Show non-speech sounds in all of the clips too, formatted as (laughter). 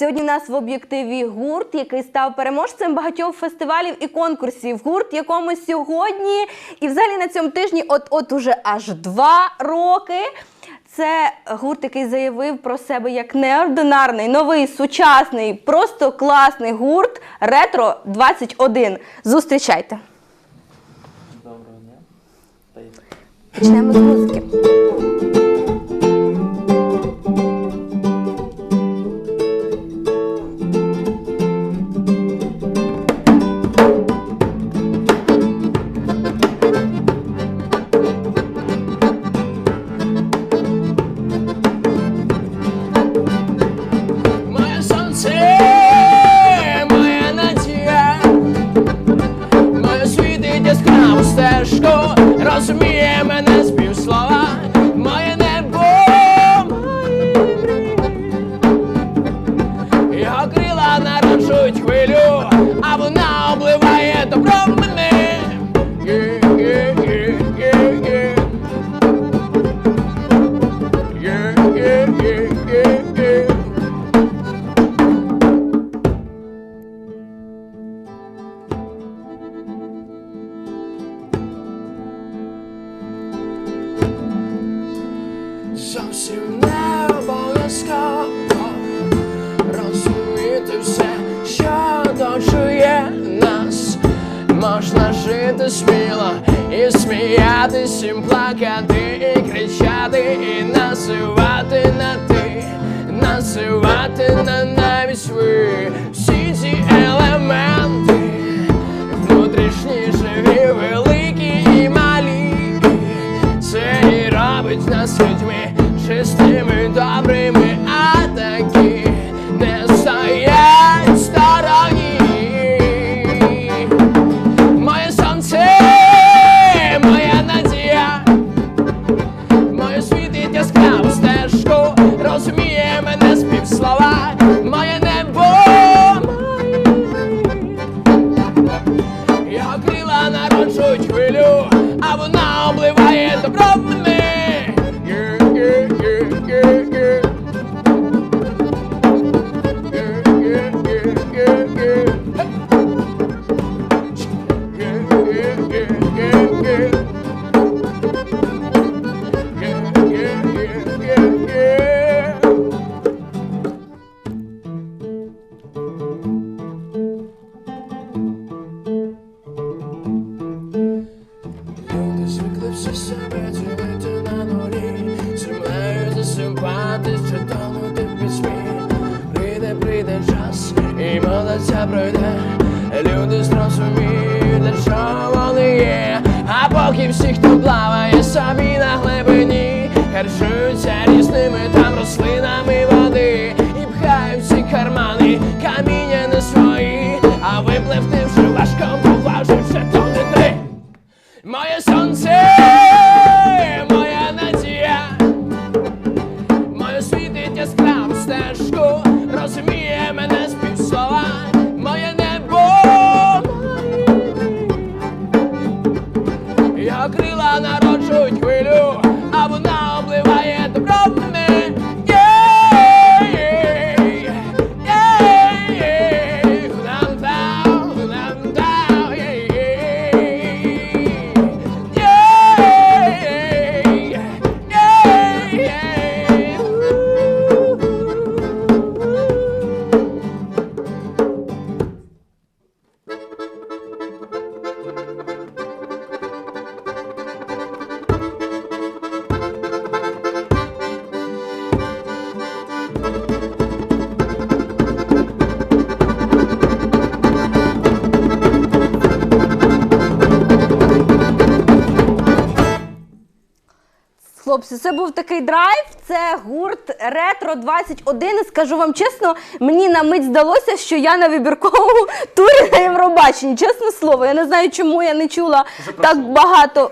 Сьогодні у нас в об'єктиві гурт, який став переможцем багатьох фестивалів і конкурсів. Гурт, якому сьогодні і взагалі на цьому тижні, от от уже аж два роки. Це гурт, який заявив про себе як неординарний, новий, сучасний, просто класний гурт Ретро 21. Зустрічайте. Доброго дня. Почнемо з музики. Сміло і сміятись, і плакати, і кричати, і називати на ти, називати на навіть ви драйв. Це гурт Ретро 21. І скажу вам чесно, мені на мить здалося, що я на вибірковому турі на Євробаченні. Чесне слово, я не знаю, чому я не чула так багато.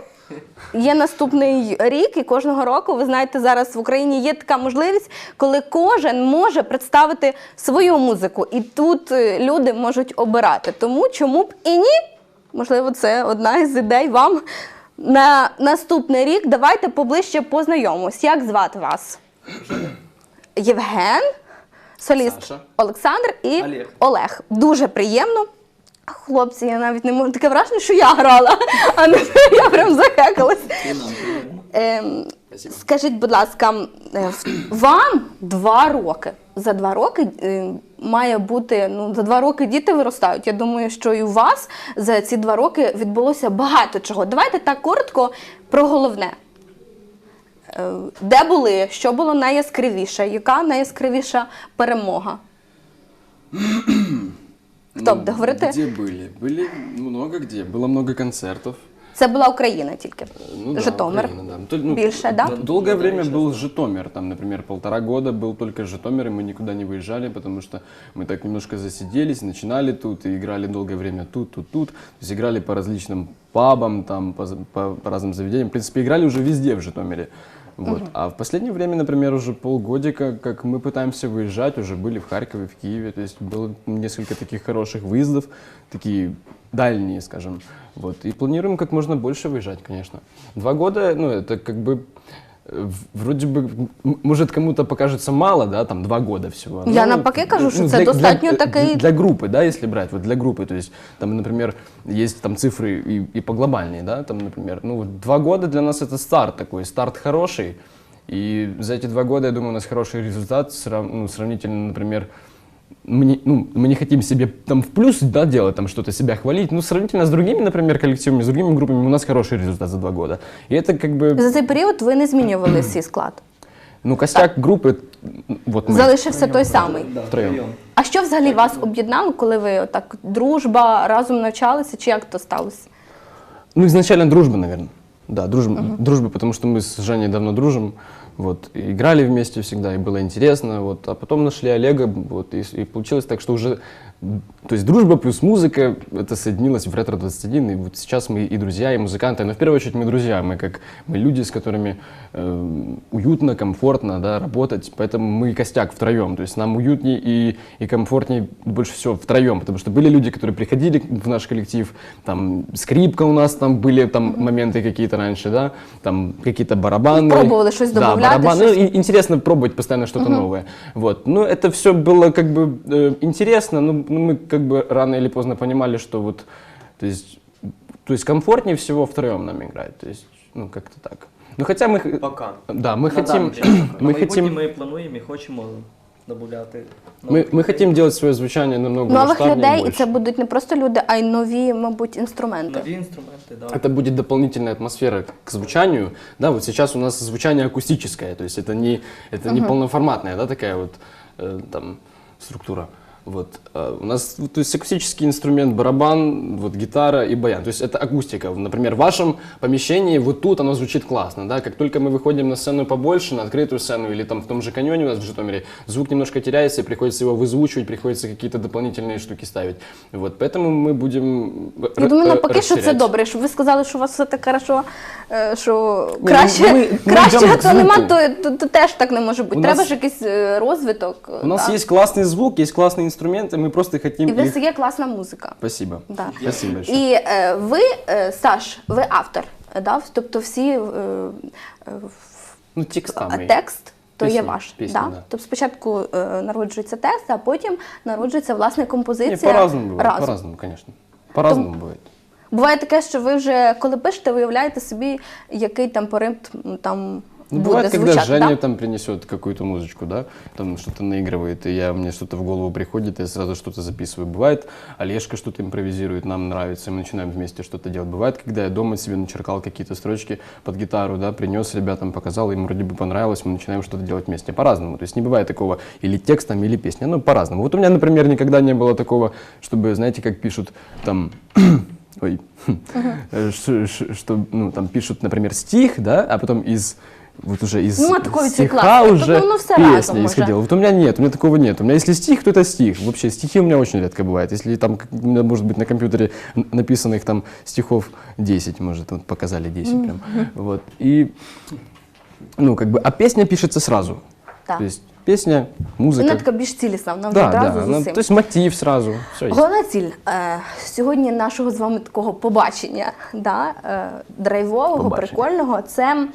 Є наступний рік, і кожного року, ви знаєте, зараз в Україні є така можливість, коли кожен може представити свою музику, і тут е, люди можуть обирати. Тому чому б і ні? Можливо, це одна із ідей вам на наступний рік. Давайте поближче познайомимось. Як звати вас? Євген? соліст Саша. Олександр і Олег. Олег. Дуже приємно. Хлопці, я навіть не можу таке враження, що я грала, а не я прям захекалась. Ем, скажіть, будь ласка, е, вам два роки За два роки е, має бути, ну, за два роки діти виростають. Я думаю, що і у вас за ці два роки відбулося багато чого. Давайте так коротко про головне. Е, Де були, що було найяскравіше, яка найяскравіша перемога? Хто буде говорити? Где были? Были много где. Было много концертов. Це була Україна тільки. Ну да, Житомир. Украина, да. То- ну, Більше, да? д- Долгое время был Житомир, там, например, полтора года был только Житомир, и мы никуда не выезжали, потому что мы так немножко засиделись, начинали тут и играли долгое время тут, тут, тут. То есть играли по различным пабам, там, по, за- по- по разным заведениям. В принципе, играли уже везде в Житомире. Вот. А в последнее время, например, уже полгодика, как мы пытаемся выезжать, уже были в Харькове, в Киеве, то есть было несколько таких хороших выездов, такие дальние, скажем. Вот. И планируем как можно больше выезжать, конечно. Два года, ну, это как бы э, в- вроде бы, м- может, кому-то покажется мало, да, там, два года всего. Я Ну, навпаки кажу, що ну, це достатньо для, такий- Для группы, да, если брать, вот для группы, то есть, там, например, есть там цифры и, и поглобальнее, да, там, например, ну, вот два года для нас это старт такой, старт хороший, и за эти два года, я думаю, у нас хороший результат, срав- ну, сравнительно, например, мы не, ну, мы не хотим себе там в плюс да, делать, там что-то себя хвалить, ну, сравнительно с другими, например, коллективами, с другими группами, у нас хороший результат за два года. И это как бы, За цей період ви не змінювали свій склад. ну, костяк группы, вот мы Залишився той самий. Да, Втроєм. втроєм. А що взагалі вас об'єднало, коли ви так дружба разом навчалися, чи як то сталося? Ну, изначально дружба, наверное. Да, дружба, дружба, потому что мы с Женей давно дружим, вот, играли вместе всегда, и было интересно, вот, а потом нашли Олега, вот, и, и получилось так, что уже, то есть дружба плюс музыка, это соединилось в Ретро-21, и вот сейчас мы и друзья, и музыканты, но в первую очередь мы друзья, мы как, мы люди, с которыми э, уютно, комфортно, да, работать, поэтому мы костяк втроем, то есть нам уютнее и, и комфортнее больше всего втроем, потому что были люди, которые приходили в наш коллектив, там скрипка у нас, там были там моменты какие-то раньше, да, там какие-то барабаны. Пробовали что-то да, добавлять, барабаны. что-то. Ну, и интересно пробовать постоянно что-то новое. Вот. Ну, это все было как бы э, интересно, но ну, мы как бы рано или поздно понимали, что вот, то есть, то есть комфортнее всего втроем нам играть, то есть, ну, как-то так. Ну, хотя мы... х- Пока. Да, мы На хотим, даний час пока. На (coughs) мы майбутнє хотим, ми плануємо і хочемо додати. мы, мы хотим делать свое звучание намного Нових масштабнее людей, і больше. це будуть не просто люди, а й нові, мабуть, інструменти. нові інструменти, да. Это будет дополнительная атмосфера к звучанию. Да, вот сейчас у нас звучание акустическое, то есть это не, это не полноформатная, да, такая вот э, там структура. Вот. А у нас вот, то есть акустический инструмент, барабан, вот гитара и баян. То есть это акустика. Например, в вашем помещении вот тут оно звучит классно, да. Как только мы выходим на сцену побольше, на открытую сцену или там в том же каньоне у нас в Житомире, звук немножко теряется, и приходится его вызвучивать, приходится какие-то дополнительные штуки ставить. Вот. Поэтому мы будем Я р- думаю, э, навпаки, що це расширять. добре, щоб ви сказали, що у вас все так хорошо, е, що ну, краще, ми- ми краще йдемо к то нема, звуку. то, то, то теж так не може бути. У Треба нас- ж якийсь е, розвиток. У нас так. есть классный звук, есть классные инструменты, мы просто хотим І в их... нас є класна музика. Спасибо. Да. Спасибо большое. І е, ви, е, Саш, ви автор, е, да? тобто всі е, е, Ну, текста а мои. текст. То є Пісні, ваш, пісні, да? да. Тобто спочатку е, народжується текст, а потім народжується власне Не, композиція. по-разному бывает, разом. по-разному, конечно. По-разному бывает. Буває таке, що ви вже коли пишете, ви уявляєте собі, який там поритм там Ну, бывает, когда звучати. Женя да? там принесет какую-то музычку, да, там что-то наигрывает, и я, мне что-то в голову приходит, и я сразу что-то записываю. Бывает, Олежка что-то импровизирует, нам нравится, и мы начинаем вместе что-то делать. Бывает, когда я дома себе начеркал какие-то строчки под гитару, да, принес ребятам, показал, им вроде бы понравилось, мы начинаем что-то делать вместе. По-разному. То есть не бывает такого или текстом, или песней, ну, по-разному. Вот у меня, например, никогда не было такого, чтобы, знаете, как пишут там (coughs) ой, э, что, ну, там пишут, например, стих, да, а потом из вот уже из Ну, а такой стиха классный. уже Тут, ну, все разом песня уже. исходила. Вот у меня нет, у меня такого нет. У меня если стих, то это стих. Вообще стихи у меня очень редко бывает. Если там, как- у меня, может быть, на компьютере н- написанных там стихов 10, может, вот показали 10 прям. Вот. И, ну, как бы, а песня пишется сразу. Так. То есть песня, музыка. Вона така більш цілісна, вона да, одразу да, з она- усім. то есть мотив сразу. Все есть. Головна ціль е, сьогодні нашого з вами такого побачення, да, е, драйвового, Побачення. прикольного, це е,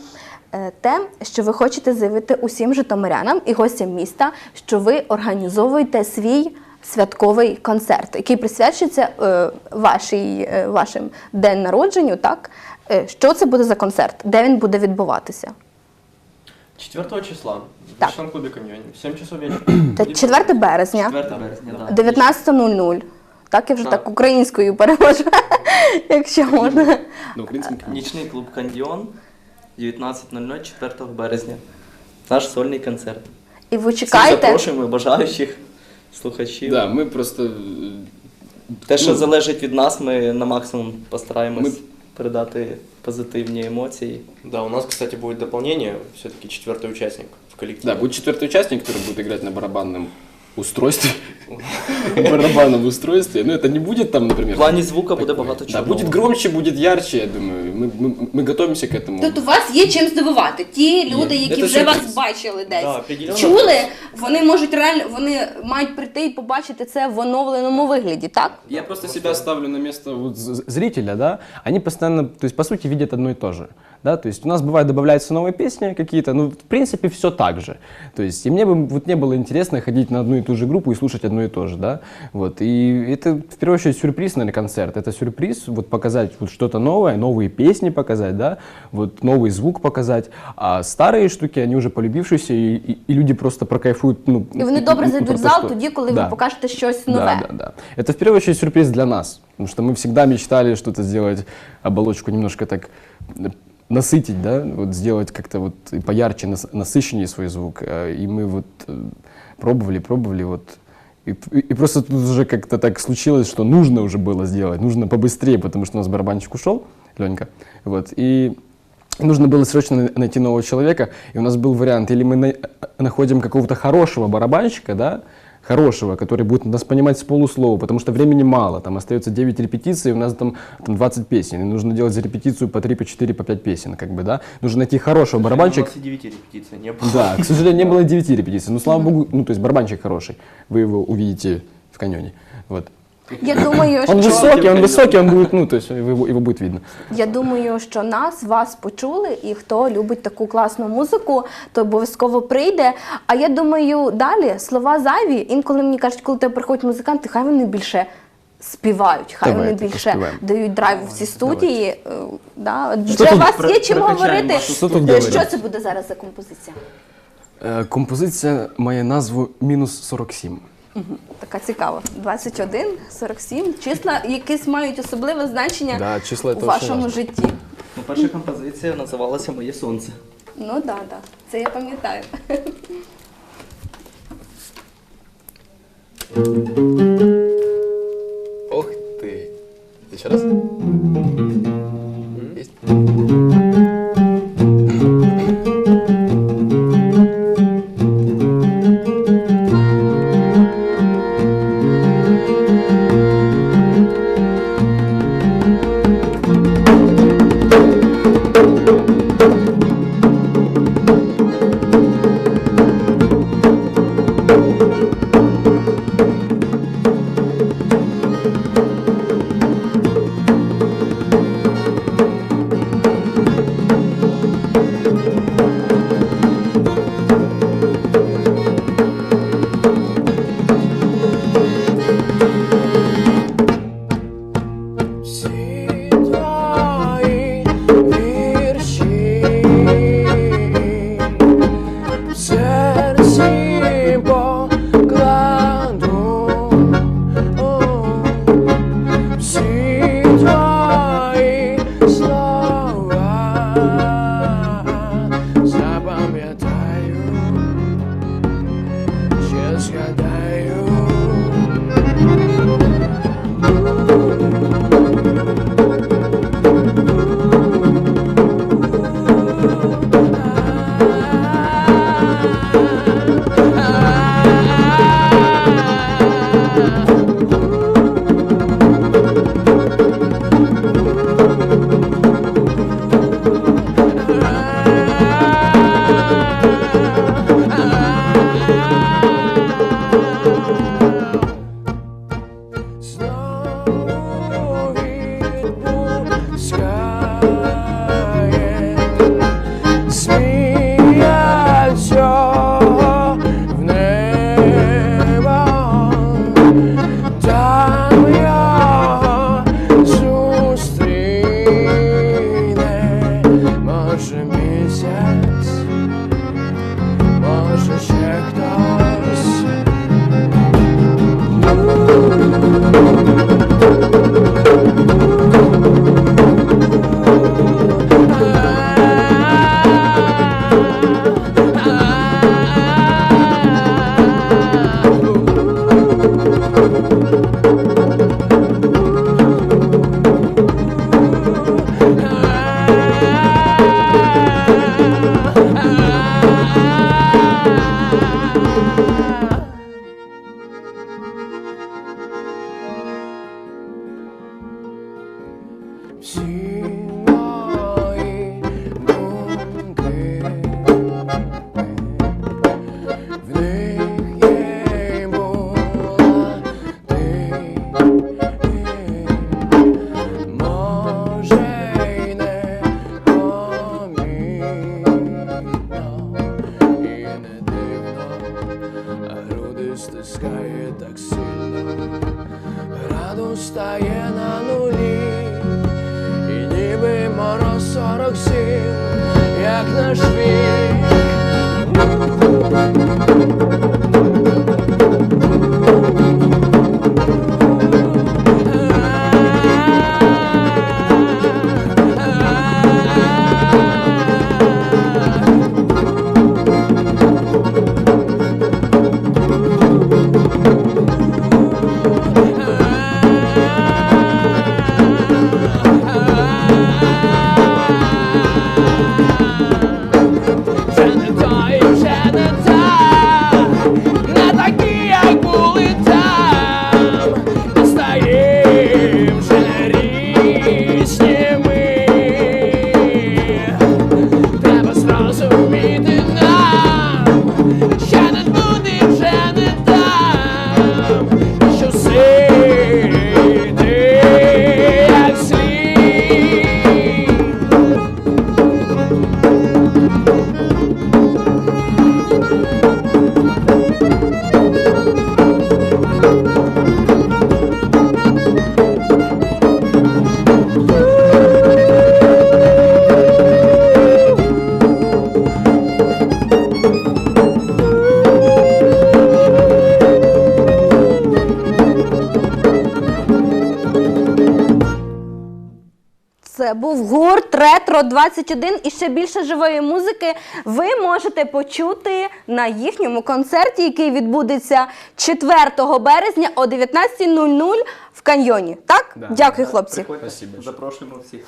те, що ви хочете заявити усім житомирянам і гостям міста, що ви організовуєте свій святковий концерт, який присвячується е, вашій, е, вашим день народженню. Так Е, що це буде за концерт? Де він буде відбуватися? 4 числа в Так. ночном клубе каньоне. В 7 часов вечера. Та 4 березня, 4 березня, так. 19.00. Так, я вже Так. так українською перевожу, (laughs) якщо можна. Ну, в Нічний клуб Кандіон 19.00 4 березня. Наш сольний концерт. І ви Всіх чекаєте. запрошуємо бажаючих слухачів. да, мы просто... э, Те, що Ну. залежить від нас, ми на максимум постараємось Ми- передати позитивні емоції. Да, у нас, кстати, будет дополнение. Все-таки четвертый участник в коллективе. Да, будет четвертый участник, который будет играть на барабанном устройстве. (laughs) барабанном устройстве. Ну, это не будет там, например... В плані звука буде такое. багато Да, чого. будет громче, будет ярче, я думаю. Мы, мы, мы готовимся к этому. Тут у вас є чим здивувати. Ті люди, які Це вже сюрприз. вас бачили десь, Да, определенно. чули, вони можуть реально, вони мають прийти і побачити це в оновленому вигляді, так? Я просто себя ставлю на место вот з- зрителя, да, они постоянно, то есть по сути видят одно и то же, да, то есть у нас бывает добавляются новые песни какие-то, ну, в принципе, все так же, то есть и мне бы вот не было интересно ходить на одну и ту же группу и слушать одно и то же, да, вот, и это в первую очередь сюрприз, наверное, концерт, это сюрприз, вот показать вот что-то новое, новые песни показать, да, вот новый звук показать, а старые штуки, они уже полюбившиеся, и, и, и люди просто прокайфуют, ну, І вони добре ну, зайдуть про в то, зал что- тоді, коли Да. ви покажете щось нове. Да, да, да. Это в первую очередь сюрприз для нас, потому что мы всегда мечтали что-то сделать, оболочку немножко так э, насытить, да, вот сделать как-то вот поярче, нас- насыщеннее свой звук. Э, И мы вот э, пробовали, пробовали, вот и, и- просто тут уже как-то так случилось, что нужно уже было сделать, нужно побыстрее, потому что у нас барабанщик ушел, Ленька, вот, и Нужно было срочно на- найти нового человека, и у нас был вариант, или мы на- находим какого-то хорошего барабанщика, да, хорошего, который будет нас понимать с полуслова, потому что времени мало, там остается 9 репетиций, у нас там, там 20 песен, и нужно делать за репетицию по 3, по 4, по 5 песен, как бы, да, нужно найти хорошего У барабанщика. нас 9 репетиций не было. Да, к сожалению, не было (laughs) 9 репетиций, но слава богу, ну, то есть барабанщик хороший, вы его увидите в каньоне, вот. Я думаю, Он що высокий, он высокий, он будет, ну, то есть его, его будет видно. я думаю, що нас, вас почули, і хто любить таку класну музику, то обов'язково прийде. А я думаю, далі слова зайві. Інколи мені кажуть, коли тебе приходять музиканти, хай вони більше. Співають, хай Давайте вони більше поспіваємо. дають драйв в ці студії. Е, Да. Для тут вас при- є чим говорити. Що тут Е, говорити? Що це буде зараз за композиція? Е, Композиція має назву «Мінус 47». Така цікава. 21, 47. Числа якісь мають особливе значення Да, числа у це вашому житті. Ну, перша композиція називалася Моє сонце. Ну так, да, так. Це я пам'ятаю. Ох ты. Еще раз. був гурт Ретро 21 і ще більше живої музики ви можете почути на їхньому концерті, який відбудеться 4 березня о 19.00 в каньйоні. Так? Да. Дякую, хлопці. Приходьте, запрошуємо всіх.